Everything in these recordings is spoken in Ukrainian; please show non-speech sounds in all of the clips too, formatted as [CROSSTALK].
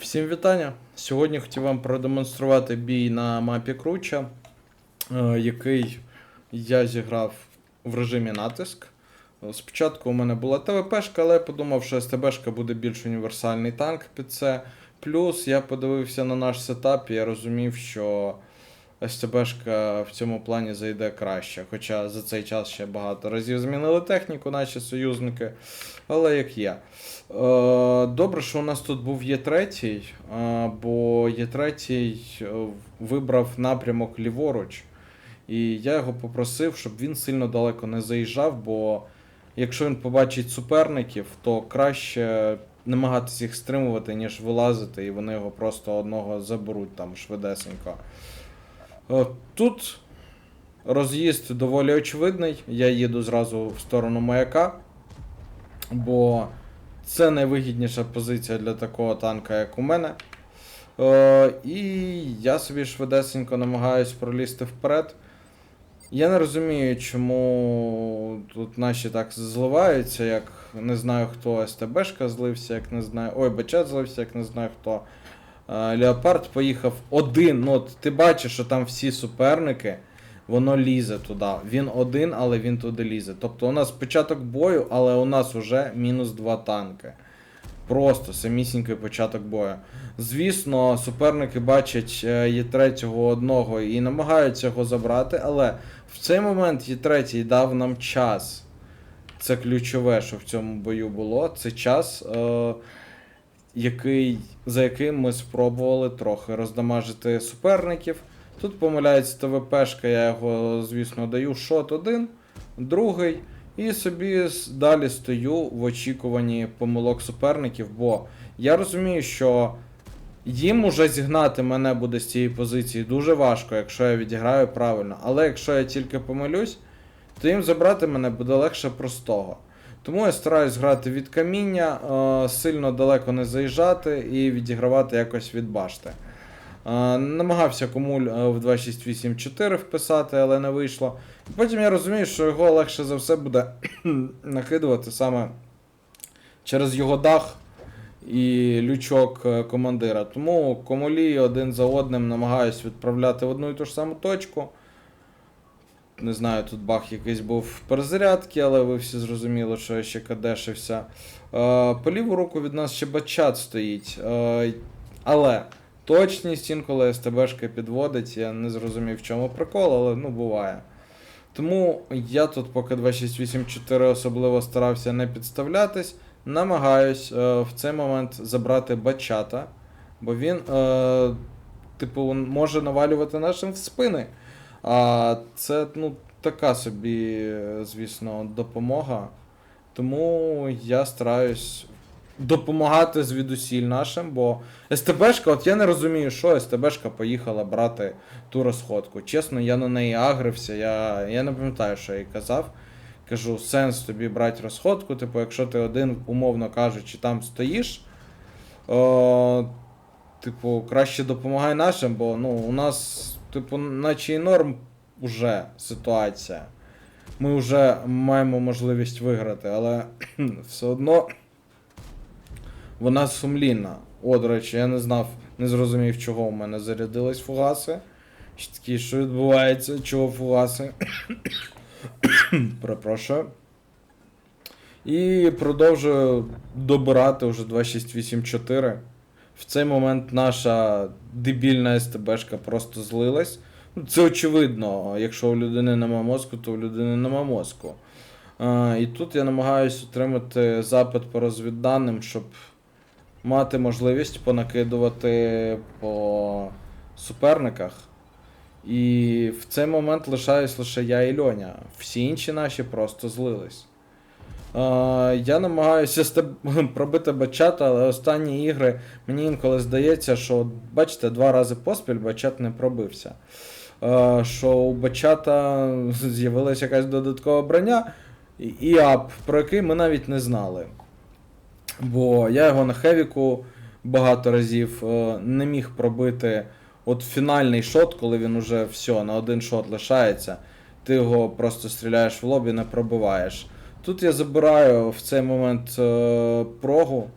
Всім вітання! Сьогодні хотів вам продемонструвати бій на мапі Круча, е, який я зіграв в режимі натиск. Спочатку у мене була ТВПшка, але я подумав, що СТБшка буде більш універсальний танк під це. Плюс я подивився на наш сетап і я розумів, що СТБшка в цьому плані зайде краще. Хоча за цей час ще багато разів змінили техніку, наші союзники. Але як є. Е, Добре, що у нас тут був Є3, е, бо Є3 е, вибрав напрямок ліворуч. І я його попросив, щоб він сильно далеко не заїжджав, бо якщо він побачить суперників, то краще намагатися їх стримувати, ніж вилазити, і вони його просто одного заберуть там швидесенько. Е, Тут роз'їзд доволі очевидний. Я їду зразу в сторону маяка, бо це найвигідніша позиція для такого танка, як у мене. Е, і я собі швидесенько намагаюсь пролізти вперед. Я не розумію, чому тут наші так зливаються, як не знаю хто СТБшка злився, як не знаю. Ой, Бачат злився, як не знаю хто. Леопард поїхав один. Ну, от ти бачиш, що там всі суперники, воно лізе туди. Він один, але він туди лізе. Тобто у нас початок бою, але у нас вже мінус два танки. Просто самісінький початок бою. Звісно, суперники бачать е, є третього одного і намагаються його забрати, але в цей момент є третій дав нам час. Це ключове, що в цьому бою було. Це час, е, який, за яким ми спробували трохи роздамажити суперників. Тут помиляється ТВПшка, я його, звісно, даю шот один, другий. І собі далі стою в очікуванні помилок суперників, бо я розумію, що їм уже зігнати мене буде з цієї позиції дуже важко, якщо я відіграю правильно. Але якщо я тільки помилюсь, то їм забрати мене буде легше простого. Тому я стараюсь грати від каміння, е, сильно далеко не заїжджати і відігравати якось від башти. Е, Намагався комуль е, в 2.6.8.4 вписати, але не вийшло. Потім я розумію, що його легше за все буде [CLEARS THROAT] накидувати саме через його дах і лючок командира. Тому комулі один за одним намагаюсь відправляти в одну і ту ж саму точку. Не знаю, тут бах якийсь був в перезарядці, але ви всі зрозуміли, що я ще кадешився. Е, по ліву руку від нас ще бачат стоїть. Е, але точність інколи СТБшка підводить, я не зрозумів, в чому прикол, але ну буває. Тому я тут, поки 2684 особливо старався не підставлятись, намагаюсь е, в цей момент забрати бачата, бо він, е, типу, може навалювати нашим в спини. А це ну, така собі, звісно, допомога. Тому я стараюсь допомагати звідусіль нашим, бо СТБшка, от я не розумію, що СТБшка поїхала брати ту розходку. Чесно, я на неї агрився, я, я не пам'ятаю, що я їй казав. Кажу, сенс тобі брати розходку, типу, якщо ти один, умовно кажучи, там стоїш. О, типу, краще допомагай нашим, бо ну, у нас, типу, наче і норм уже ситуація. Ми вже маємо можливість виграти, але [CLEARS THROAT] все одно вона сумлінна. О, до речі, я не знав, не зрозумів, чого у мене зарядились фугаси. Такі, що відбувається, чого фугаси. [CLEARS THROAT] Перепрошую. І продовжую добирати вже 2684. В цей момент наша дебільна СТБшка просто злилась. Ну, Це очевидно, якщо у людини нема мозку, то у людини нема мозку. І тут я намагаюся отримати запит по розвідданим, щоб мати можливість понакидувати по суперниках. І в цей момент лишаюсь лише я і Льоня. Всі інші наші просто злились. Я намагаюся [LAUGHS] пробити бачата, але останні ігри мені інколи здається, що, бачите, два рази поспіль бачат не пробився. Що у бачата [LAUGHS] з'явилася якась додаткова броня і- і ап, про який ми навіть не знали. Бо я його на Хевіку багато разів е, не міг пробити. От фінальний шот, коли він уже все, на один шот лишається, ти його просто стріляєш в лобі, не пробиваєш. Тут я забираю в цей момент е, прогу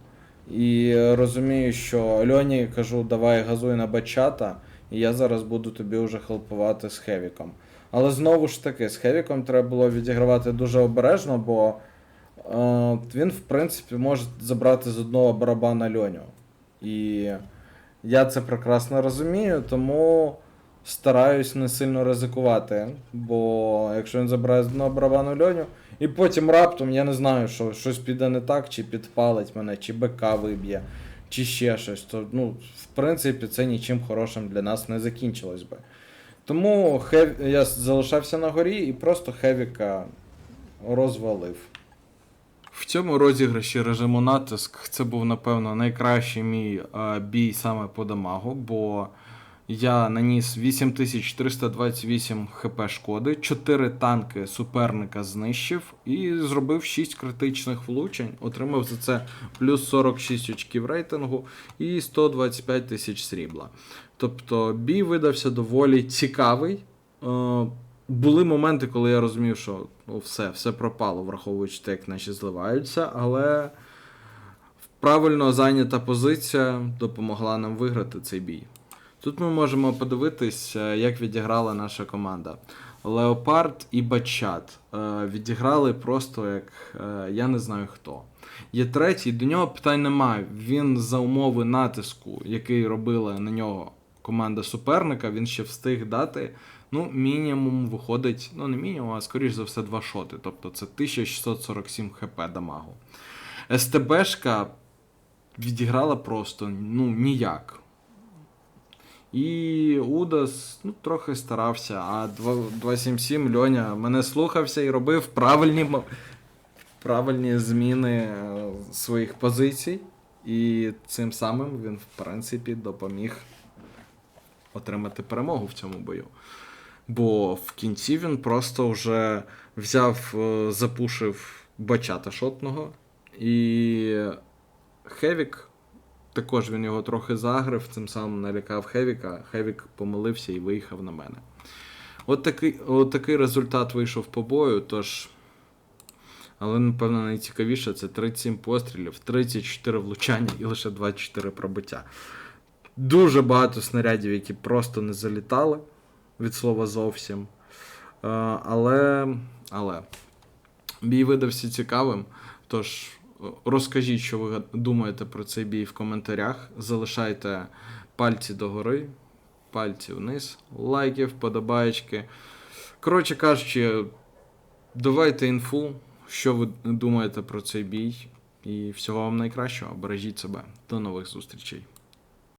І розумію, що Льоні кажу, давай газуй на бачата, і я зараз буду тобі вже хелпувати з Хевіком. Але знову ж таки, з Хевіком треба було відігравати дуже обережно, бо е, він, в принципі, може забрати з одного барабана Льоню. І я це прекрасно розумію, тому стараюсь не сильно ризикувати. Бо якщо він забирає з одного барабану Льоню, і потім раптом я не знаю, що щось піде не так, чи підпалить мене, чи БК виб'є, чи ще щось, то ну, в принципі, це нічим хорошим для нас не закінчилось би. Тому хев... я залишався на горі і просто Хевіка розвалив. В цьому розіграші режиму натиск це був, напевно, найкращий мій е, бій саме по дамагу, бо я наніс 8328 хп шкоди, 4 танки суперника знищив і зробив 6 критичних влучень. Отримав за це плюс 46 очків рейтингу і 125 тисяч срібла. Тобто бій видався доволі цікавий. Е, були моменти, коли я розумів, що ну, все, все пропало, враховуючи те, як наші зливаються, але правильно зайнята позиція допомогла нам виграти цей бій. Тут ми можемо подивитись, е, як відіграла наша команда. Леопард і Бачат е, відіграли просто як е, я не знаю хто. Є третій, до нього питань немає. Він за умови натиску, який робила на нього команда суперника, він ще встиг дати. Ну, мінімум виходить, ну не мінімум, а скоріш за все, два шоти. Тобто це 1647 хп дамагу. СТБшка відіграла просто ну, ніяк. І Удас ну, трохи старався, а 277 Льоня мене слухався і робив правильні, правильні зміни е, своїх позицій. І цим самим він, в принципі, допоміг отримати перемогу в цьому бою. Бо в кінці він просто вже взяв, е, запушив бачата шотного. І Хевік також він його трохи загрив, цим самим налякав Хевіка. Хевік помилився і виїхав на мене. От такий, от такий результат вийшов по бою, тож. Але, напевно, найцікавіше це 37 пострілів, 34 влучання і лише 24 пробиття. Дуже багато снарядів, які просто не залітали від слова зовсім. Е, Але. але. Бій видався цікавим. Тож розкажіть, що ви думаєте про цей бій в коментарях. Залишайте пальці догори, пальці вниз, лайки, вподобаєчки. Коротше кажучи, давайте інфу, що ви думаєте про цей бій. І всього вам найкращого. Бережіть себе. До нових зустрічей.